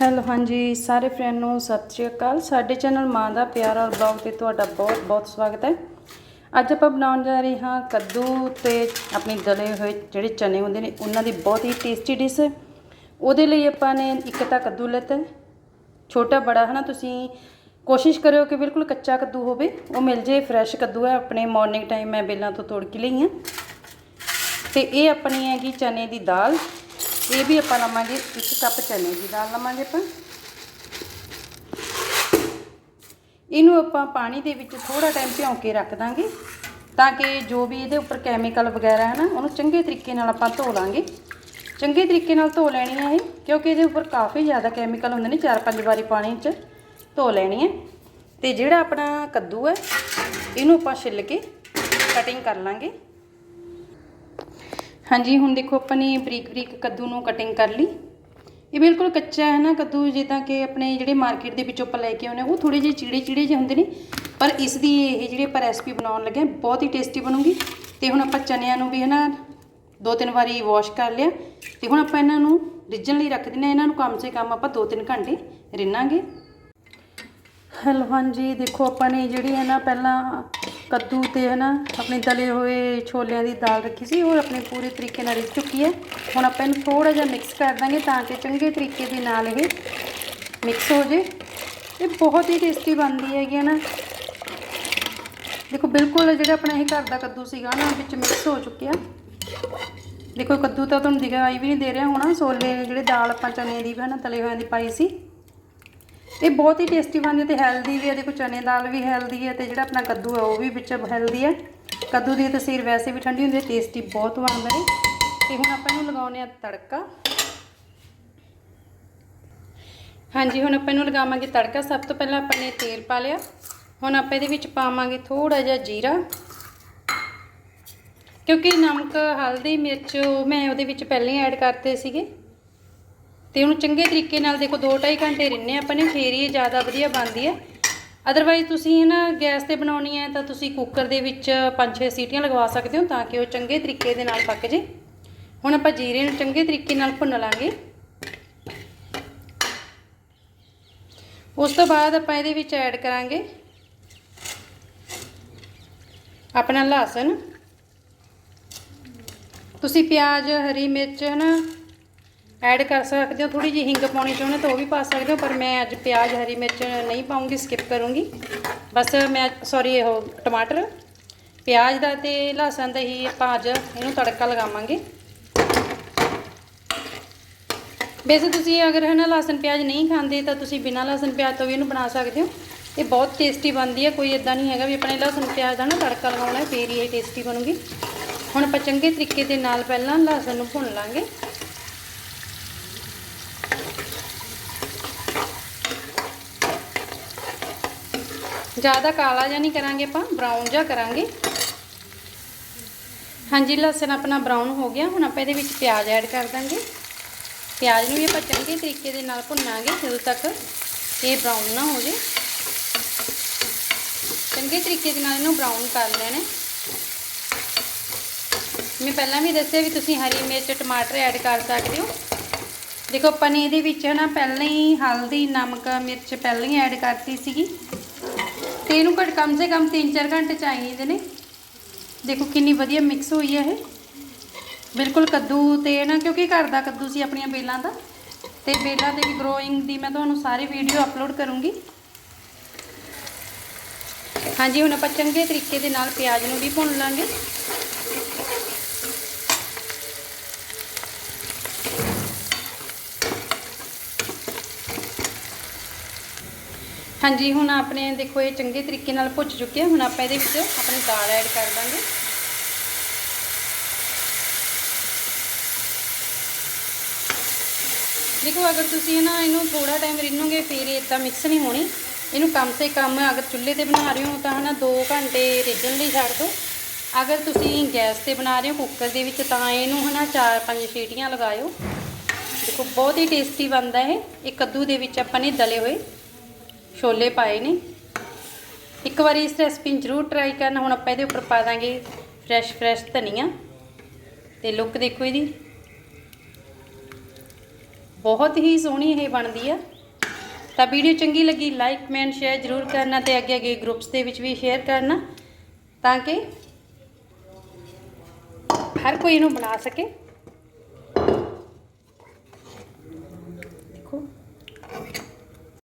Hello, ਹਾਂਜੀ, ਸਾਰੇ friend ਨੂੰ ਸਤਿ ਸ਼੍ਰੀ ਅਕਾਲ। ਸਾਡੇ ਚੈਨਲ ਮਾਂ ਦਾ ਪਿਆਰ ਔਰ ਬਲੌਗ ਤੇ ਤੁਹਾਡਾ ਬਹੁਤ ਬਹੁਤ ਸਵਾਗਤ ਹੈ। ਅੱਜ ਆਪਾਂ ਬਣਾਉਣ ਜਾ ਰਹੇ ਹਾਂ ਕੱਦੂ ਤੇ ਆਪਣੇ ਗਲੇ ਹੋਏ ਜਿਹੜੇ ਚਨੇ ਹੁੰਦੇ ਨੇ, ਉਹਨਾਂ ਦੀ ਬਹੁਤ ਹੀ ਟੇਸਟੀ ਡਿਸ਼ ਹੈ ਉਹਦੇ ਲਈ ਆਪਾਂ ਨੇ ਇੱਕ ਤਾਂ ਕੱਦੂ ਲੈਤਾ ਛੋਟਾ ਬੜਾ, ਹਨਾ, ਤੁਸੀਂ ਕੋਸ਼ਿਸ਼ ਕਰਿਓ ਕਿ ਬਿਲਕੁਲ ਕੱਚਾ ਕੱਦੂ ਹੋਵੇ। ਉਹ ਮਿਲ ਜੇ ਫਰੈਸ਼ ਕੱਦੂ ਹੈ। ਆਪਣੇ ਮਾਰਨਿੰਗ ਟਾਈਮ ਮੈਂ ਬੇਲਾਂ ਤੋਂ ਤੋੜ ਕੇ ਲਈ ਹਾਂ। ਤੇ ਇਹ ਆਪਣੀ ਹੈਗੀ ਚਨੇ ਦੀ ਦਾਲ। ਇਹ ਵੀ ਆਪਾਂ ਲਵਾਂਗੇ, ਇੱਕ ਕੱਪ ਚਨੇ ਦੀ ਦਾਲ ਲਵਾਂਗੇ ਆਪਾਂ। ਇਹਨੂੰ ਆਪਾਂ ਪਾਣੀ ਦੇ ਵਿੱਚ ਥੋੜਾ ਟਾਈਮ ਭਿਉਂ ਕੇ ਰੱਖ ਦਾਂਗੇ, ਤਾਂ ਕਿ ਜੋ ਵੀ ਇਹਦੇ ਉੱਪਰ ਕੈਮੀਕਲ ਵਗੈਰਾ ਹੈ ਨਾ, ਉਹਨੂੰ ਚੰਗੇ ਤਰੀਕੇ ਨਾਲ ਆਪਾਂ ਧੋ ਲਾਂਗੇ। ਚੰਗੇ ਤਰੀਕੇ ਨਾਲ ਧੋ ਲੈਣੀ ਹੈ ਇਹ, ਕਿਉਂਕਿ ਇਹਦੇ ਉੱਪਰ ਕਾਫੀ ਜ਼ਿਆਦਾ ਕੈਮੀਕਲ ਹੁੰਦੇ ਨੇ, ਚਾਰ ਪੰਜ ਵਾਰੀ ਪਾਣੀ 'ਚ ਧੋ ਲੈਣੀ ਹੈ। ਤੇ ਜਿਹੜਾ ਆਪਣਾ ਕੱਦੂ ਹੈ, ਇਹਨੂੰ ਆਪਾਂ ਛਿੱਲ ਕੇ ਕਟਿੰਗ ਕਰ ਲਾਂਗੇ। ਹਾਂਜੀ ਹੁਣ ਦੇਖੋ ਆਪਾਂ ਨੇ ਬਰੀਕ ਬਰੀਕ ਕੱਦੂ ਨੂੰ ਕਟਿੰਗ ਕਰ ਲਈ। ਇਹ ਬਿਲਕੁਲ ਕੱਚਾ ਹੈ ਨਾ ਕੱਦੂ ਜਿੱਦਾਂ ਕਿ ਆਪਣੇ ਜਿਹੜੇ ਮਾਰਕੀਟ ਦੇ ਵਿੱਚੋਂ ਆਪਾਂ ਲੈ ਕੇ ਆਉਂਦੇ ਹਾਂ, ਉਹ ਥੋੜੇ ਜਿਹੇ ਚੀੜੇ ਚੀੜੇ ਜਿਹੇ ਹੁੰਦੇ ਨੇ। ਪਰ ਇਸ ਦੀ ਇਹ ਜਿਹੜੀ ਆਪਾਂ ਰੈਸਪੀ ਬਣਾਉਣ ਲੱਗੇ ਬਹੁਤ ਹੀ ਟੇਸਟੀ ਬਣੂਗੀ। ਤੇ ਹੁਣ ਆਪਾਂ ਚਨਿਆਂ ਨੂੰ ਵੀ ਹੈ ਨਾ ਦੋ ਤਿੰਨ ਵਾਰੀ ਵਾਸ਼ ਕਰ ਲਿਆ। ਤੇ ਹੁਣ ਆਪਾਂ ਇਹਨਾਂ ਨੂੰ ਰਿੱਝਣ ਲਈ ਰੱਖ ਦਿੰਦੇ ਹਾਂ। ਇਹਨਾਂ ਨੂੰ ਕਮ ਸੇ ਕਮ ਆਪਾਂ 2-3 ਘੰਟੇ ਰਿੰਨਾਂਗੇ। ਹੈਲੋ ਹਾਂਜੀ ਦੇਖੋ ਆਪਾਂ ਨੇ ਜਿਹੜੀ ਹੈ ਨਾ ਪਹਿਲਾਂ ਕੱਦੂ ਤੇ ਹੈ ਨਾ ਆਪਣੇ ਤਲੇ ਹੋਏ ਛੋਲਿਆਂ ਦੀ ਦਾਲ ਰੱਖੀ ਸੀ, ਉਹ ਆਪਣੇ ਪੂਰੇ ਤਰੀਕੇ ਨਾਲ ਰਿੱਝ ਚੁੱਕੀ ਹੈ। ਹੁਣ ਆਪਾਂ ਇਹਨੂੰ ਥੋੜਾ ਜਿਹਾ ਮਿਕਸ ਕਰ ਦਾਂਗੇ ਤਾਂ ਕਿ ਚੰਗੇ ਤਰੀਕੇ ਦੇ ਨਾਲ ਇਹ ਮਿਕਸ ਹੋ ਜੇ। ਇਹ ਬਹੁਤ ਹੀ ਟੇਸਟੀ ਬਣਦੀ ਹੈਗੀ ਹੈ ਨਾ। ਦੇਖੋ, ਬਿਲਕੁਲ ਜਿਹੜਾ ਆਪਣਾ ਇਹ ਘਰ ਦਾ ਕੱਦੂ ਸੀਗਾ ਨਾ, ਵਿੱਚ ਮਿਕਸ ਹੋ ਚੁੱਕਿਆ। ਦੇਖੋ, ਕੱਦੂ ਤਾਂ ਤੁਹਾਨੂੰ ਦਿਖਾਈ ਵੀ ਨਹੀਂ ਦੇ ਰਿਹਾ ਹੋਣਾ। ਛੋਲੇ ਜਿਹੜੇ ਦਾਲ ਆਪਾਂ ਚਨੇ ਦੀ ਵੀ ਹੈ ਨਾ ਤਲੇ ਹੋਇਆਂ ਦੀ ਪਾਈ ਸੀ। ਇਹ ਬਹੁਤ ਹੀ ਟੇਸਟੀ ਬਣਦੀ ਹੈ ਤੇ ਹੈਲਦੀ ਵੀ ਹੈ ਦੇਖੋ ਚਨੇ ਦਾਲ ਵੀ ਹੈਲਦੀ ਹੈ ਤੇ ਜਿਹੜਾ ਆਪਣਾ ਕੱਦੂ ਹੈ, ਉਹ ਵੀ ਵਿੱਚ ਹੈਲਦੀ ਹੈ। ਕੱਦੂ ਦੀ ਤਸੀਰ ਵੈਸੇ ਵੀ ਠੰਡੀ ਹੁੰਦੀ ਹੈ ਟੇਸਟੀ ਬਹੁਤ ਬਣਦਾ ਹੈ। ਤੇ ਹੁਣ ਆਪਾਂ ਇਹਨੂੰ ਲਗਾਉਨੇ ਆ ਤੜਕਾ। ਹਾਂਜੀ, ਹੁਣ ਆਪਾਂ ਇਹਨੂੰ ਲਗਾਵਾਂਗੇ ਤੜਕਾ। ਸਭ ਤੋਂ ਪਹਿਲਾਂ ਆਪਾਂ ਨੇ ਤੇਲ ਪਾ ਲਿਆ। ਹੁਣ ਆਪਾਂ ਇਹਦੇ ਵਿੱਚ ਪਾਵਾਂਗੇ ਥੋੜਾ ਜਿਹਾ ਜੀਰਾ। ਕਿਉਂਕਿ ਨਮਕ, ਹਲਦੀ, ਮਿਰਚ ਮੈਂ ਉਹਦੇ ਵਿੱਚ ਪਹਿਲਾਂ ਹੀ ਐਡ ਕਰਤੇ ਸੀਗੇ। ਤੇ ਉਹਨੂੰ ਚੰਗੇ ਤਰੀਕੇ ਨਾਲ ਦੇਖੋ 2-2.5 ਘੰਟੇ ਰਿੰਨੇ ਆਪਾਂ ਨੇ, ਫੇਰ ਹੀ ਜ਼ਿਆਦਾ ਵਧੀਆ ਬਣਦੀ ਹੈ। ਅਦਰਵਾਈਜ਼ ਤੁਸੀਂ ਨਾ ਗੈਸ ਤੇ ਬਣਾਉਣੀ ਹੈ ਤਾਂ ਤੁਸੀਂ ਕੁੱਕਰ ਦੇ ਵਿੱਚ 5-6 ਸੀਟੀਆਂ ਲਗਵਾ ਸਕਦੇ ਹੋ ਤਾਂ ਕਿ ਉਹ ਚੰਗੇ ਤਰੀਕੇ ਦੇ ਨਾਲ ਪੱਕ ਜੇ। ਹੁਣ ਆਪਾਂ ਜੀਰੇ ਨੂੰ ਚੰਗੇ ਤਰੀਕੇ ਨਾਲ ਭੁੰਨ ਲਾਂਗੇ। ਉਸ ਤੋਂ ਬਾਅਦ ਆਪਾਂ ਇਹਦੇ ਵਿੱਚ ਐਡ ਕਰਾਂਗੇ ਆਪਣਾ ਲਸਣ। ਤੁਸੀਂ ਪਿਆਜ਼, ਹਰੀ ਮਿਰਚ ਹਨਾ ਐਡ ਕਰ ਸਕਦੇ ਹੋ ਥੋੜੀ ਜਿਹੀ ਹਿੰਗ ਪਾਉਣੀ ਚਾਹੁੰਦੇ ਤਾਂ ਉਹ ਵੀ ਪਾ ਸਕਦੇ ਹੋ, ਪਰ ਮੈਂ ਅੱਜ ਪਿਆਜ਼, ਹਰੀ ਮਿਰਚ ਨਹੀਂ ਪਾਉਂਗੀ ਸਕਿਪ ਕਰੂੰਗੀ। ਬਸ ਮੈਂ ਸੌਰੀ ਇਹ ਟਮਾਟਰ, ਪਿਆਜ਼ ਦਾ ਤੇ ਲਸਣ ਦਾ ਹੀ ਆਪਾਂ ਅੱਜ ਇਹਨੂੰ ਤੜਕਾ ਲਗਾਵਾਂਗੇ। ਵੈਸੇ ਤੁਸੀਂ ਅਗਰ ਹੈ ਨਾ ਲਸਣ ਪਿਆਜ਼ ਨਹੀਂ ਖਾਂਦੇ ਤਾਂ ਤੁਸੀਂ ਬਿਨਾਂ ਲਸਣ ਪਿਆਜ਼ ਤੋਂ ਵੀ ਇਹਨੂੰ ਬਣਾ ਸਕਦੇ ਹੋ। ਇਹ ਬਹੁਤ ਟੇਸਟੀ ਬਣਦੀ ਹੈ, ਕੋਈ ਇਦਾਂ ਨਹੀਂ ਹੈਗਾ ਵੀ ਆਪਣੇ ਲਸਣ ਪਿਆਜ਼ ਦਾ ਨਾ ਤੜਕਾ ਲਗਾਉਣਾ ਹੈ, ਫੇਰ ਹੀ ਇਹ ਟੇਸਟੀ ਬਣੂਗੀ। ਹੁਣ ਆਪਾਂ ਚੰਗੇ ਤਰੀਕੇ ਦੇ ਨਾਲ ਪਹਿਲਾਂ ਲਸਣ ਨੂੰ ਭੁੰਨ ਲਾਂਗੇ। ਜ਼ਿਆਦਾ ਕਾਲਾ ਜਾਂ ਨਹੀਂ ਕਰਾਂਗੇ ਆਪਾਂ ਬਰਾਊਨ ਜਿਹਾ ਕਰਾਂਗੇ। ਹਾਂਜੀ, ਲਸਣ ਆਪਣਾ ਬਰਾਊਨ ਹੋ ਗਿਆ, ਹੁਣ ਆਪਾਂ ਇਹਦੇ ਵਿੱਚ ਪਿਆਜ਼ ਐਡ ਕਰ ਦਾਂਗੇ। ਪਿਆਜ਼ ਨੂੰ ਵੀ ਆਪਾਂ ਚੰਗੇ ਤਰੀਕੇ ਦੇ ਨਾਲ ਭੁੰਨਾਂਗੇ ਜਦੋਂ ਤੱਕ ਇਹ ਬਰਾਊਨ ਨਾ ਹੋ ਜੇ। ਚੰਗੇ ਤਰੀਕੇ ਦੇ ਨਾਲ ਇਹਨੂੰ ਬਰਾਊਨ ਕਰ ਲੈਣਾ। ਮੈਂ ਪਹਿਲਾਂ ਵੀ ਦੱਸਿਆ ਵੀ ਤੁਸੀਂ ਹਰੀ ਮਿਰਚ, ਟਮਾਟਰ ਐਡ ਕਰ ਸਕਦੇ ਹੋ। ਦੇਖੋ, ਆਪਾਂ ਨੇ ਇਹਦੇ ਵਿੱਚ ਨਾ ਪਹਿਲਾਂ ਹੀ ਹਲਦੀ, ਨਮਕ, ਮਿਰਚ ਪਹਿਲਾਂ ਹੀ ਐਡ ਕਰਤੀ ਸੀਗੀ। ਤੇ ਇਹਨੂੰ ਘੱਟ ਕਮ ਸੇ ਕਮ 3-4 ਘੰਟੇ ਚਾਹੀਦੇ ਨੇ। ਦੇਖੋ ਕਿੰਨੀ ਵਧੀਆ ਮਿਕਸ ਹੋਈ ਹੈ ਇਹ। ਬਿਲਕੁਲ ਕੱਦੂ ਤੇ ਨਾ, ਕਿਉਂਕਿ ਘਰ ਦਾ ਕੱਦੂ ਸੀ ਆਪਣੀਆਂ ਬੇਲਾਂ ਦਾ। ਤੇ ਬੇਲਾਂ ਦੇ ਗਰੋਇੰਗ ਦੀ ਮੈਂ ਤੁਹਾਨੂੰ ਸਾਰੀ ਵੀਡੀਓ ਅਪਲੋਡ ਕਰੂੰਗੀ। ਹਾਂਜੀ, ਹੁਣ ਆਪਾਂ ਚੰਗੇ ਤਰੀਕੇ ਦੇ ਨਾਲ ਪਿਆਜ਼ ਨੂੰ ਵੀ ਭੁੰਨ ਲਾਂਗੇ। ਹਾਂਜੀ, ਹੁਣ ਆਪਣੇ ਦੇਖੋ ਇਹ ਚੰਗੇ ਤਰੀਕੇ ਨਾਲ ਭੁੱਜ ਚੁੱਕੇ ਆ, ਹੁਣ ਆਪਾਂ ਇਹਦੇ ਵਿੱਚ ਆਪਣੀ ਦਾਲ ਐਡ ਕਰ ਦਾਂਗੇ। ਦੇਖੋ, ਅਗਰ ਤੁਸੀਂ ਨਾ ਇਹਨੂੰ ਥੋੜਾ ਟਾਈਮ ਰਿੰਨੋਗੇ, ਫਿਰ ਇਹ ਇਦਾਂ ਮਿਕਸ ਨਹੀਂ ਹੋਣੀ। ਇਹਨੂੰ ਕਮ ਸੇ ਕਮ ਅਗਰ ਚੁੱਲ੍ਹੇ ਤੇ ਬਣਾ ਰਹੇ ਹੋ, ਤਾਂ ਹਨਾ 2 ਘੰਟੇ ਰਿੱਝਣ ਲਈ ਛੱਡ ਦਿਓ। ਅਗਰ ਤੁਸੀਂ ਗੈਸ ਤੇ ਬਣਾ ਰਹੇ ਹੋ ਕੁੱਕਰ ਦੇ ਵਿੱਚ, ਤਾਂ ਇਹਨੂੰ ਹਨਾ 4-5 ਸੀਟੀਆਂ ਲਗਾਇਓ। ਦੇਖੋ, ਬਹੁਤ ਹੀ ਟੇਸਟੀ ਬਣਦਾ ਇਹ। ਇਹ ਕੱਦੂ ਦੇ ਵਿੱਚ ਆਪਾਂ ਨੇ ਦਲੇ ਹੋਏ। ਛੋਲੇ ਪਾਏ ਨੇ। ਇੱਕ ਵਾਰੀ ਇਸ ਰੈਸਪੀ ਨੂੰ ਜ਼ਰੂਰ ਟਰਾਈ ਕਰਨਾ। ਹੁਣ ਆਪਾਂ ਇਹਦੇ ਉੱਪਰ ਪਾ ਦਾਂਗੇ ਫਰੈਸ਼ ਫਰੈਸ਼ ਧਨੀਆ। ਤੇ ਲੁੱਕ ਦੇਖੋ ਇਹਦੀ। ਬਹੁਤ ਹੀ ਸੋਹਣੀ ਇਹ ਬਣਦੀ ਆ। ਤਾਂ ਵੀਡੀਓ ਚੰਗੀ ਲੱਗੀ ਲਾਈਕ ਕਮੈਂਟ ਸ਼ੇਅਰ ਜ਼ਰੂਰ ਕਰਨਾ ਤੇ ਅੱਗੇ ਅੱਗੇ ਗਰੁੱਪਸ ਦੇ ਵਿੱਚ ਵੀ ਸ਼ੇਅਰ ਕਰਨਾ ਤਾਂ ਕਿ ਹਰ ਕੋਈ ਇਹਨੂੰ ਬਣਾ ਸਕੇ।